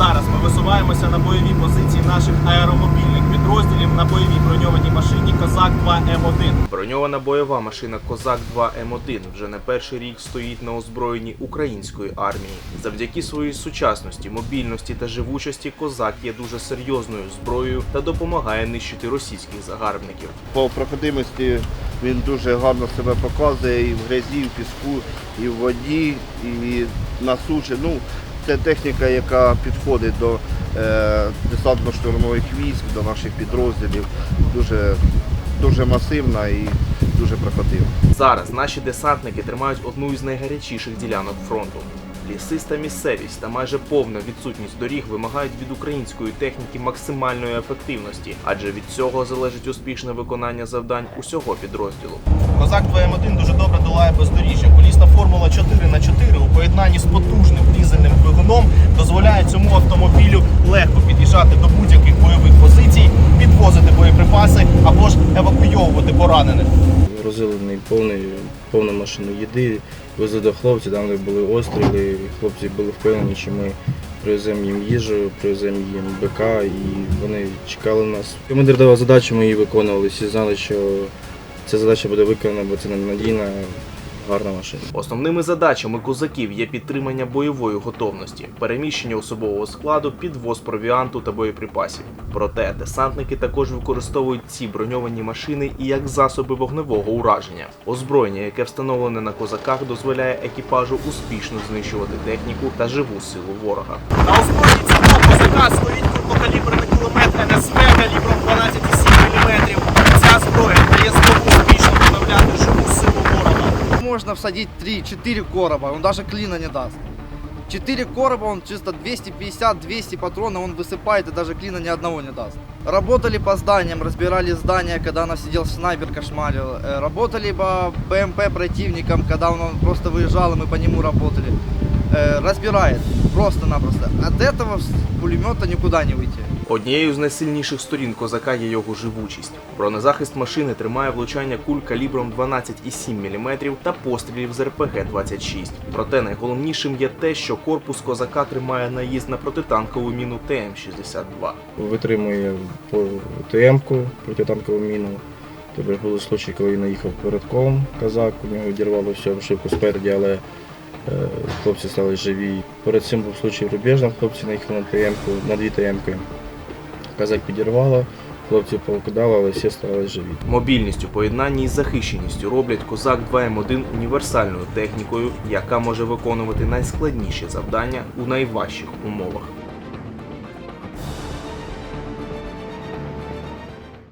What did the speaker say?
Зараз ми висуваємося на бойові позиції наших аеромобільних підрозділів на бойовій броньованій машині Козак 2 М1. Броньована бойова машина Козак 2 М1 вже не перший рік стоїть на озброєнні української армії. Завдяки своїй сучасності, мобільності та живучості Козак є дуже серйозною зброєю та допомагає нищити російських загарбників. По проходимості він дуже гарно себе показує і в грязі, і в піску, і в воді, і на суші. Ну, це техніка, яка підходить до е, десантно-штурмових військ, до наших підрозділів. Дуже, дуже масивна і дуже проходима. Зараз наші десантники тримають одну із найгарячіших ділянок фронту. Лісиста місцевість та майже повна відсутність доріг вимагають від української техніки максимальної ефективності, адже від цього залежить успішне виконання завдань усього підрозділу. Козак 2М1 дуже добре долає бездоріжжя. Колісна формула 4 х 4 у поєднанні з потужним поранених. Розилений повний, повну машину їди, везли до хлопців, там були остріли, хлопці були впевнені, що ми привеземо їм їжу, привеземо їм БК і вони чекали нас. Командир давав задачу, ми її виконували, всі знали, що ця задача буде виконана, бо це надійна, гарна машина. Основними задачами козаків є підтримання бойової готовності, переміщення особового складу, підвоз провіанту та боєприпасів. Проте десантники також використовують ці броньовані машини і як засоби вогневого ураження. Озброєння, яке встановлене на козаках, дозволяє екіпажу успішно знищувати техніку та живу силу ворога. На озброєнні цього козака стоїть крупнокаліберний кулемет НСВ калібром 12,7 Можно всадить 3-4 короба, он даже клина не даст. 4 короба, он чисто 250-200 патронов он высыпает и даже клина ни одного не даст. Работали по зданиям, разбирали здания, когда нас сидел снайпер кошмарил. Э, Работали по БМП противникам, когда он просто выезжал, и мы по нему работали. Э, Разбирает, просто-напросто. От этого пулемета никуда не выйти. Однією з найсильніших сторін козака є його живучість. Бронезахист машини тримає влучання куль калібром 12,7 мм та пострілів з РПГ-26. Проте найголовнішим є те, що корпус козака тримає наїзд на протитанкову міну ТМ-62. Витримує ТМ-ку, протитанкову міну. Тобто були случаї, коли він наїхав передком, казак, у нього відірвало всю обшивку спереді, але е, хлопці стали живі. Перед цим був случай рубежним, хлопці наїхали на ТМ-ку, на дві ТМ-ки. Казак підірвало, хлопці повкидали, але всі стали живі. Мобільністю, поєднанні із захищеністю роблять козак 2М1 універсальною технікою, яка може виконувати найскладніші завдання у найважчих умовах.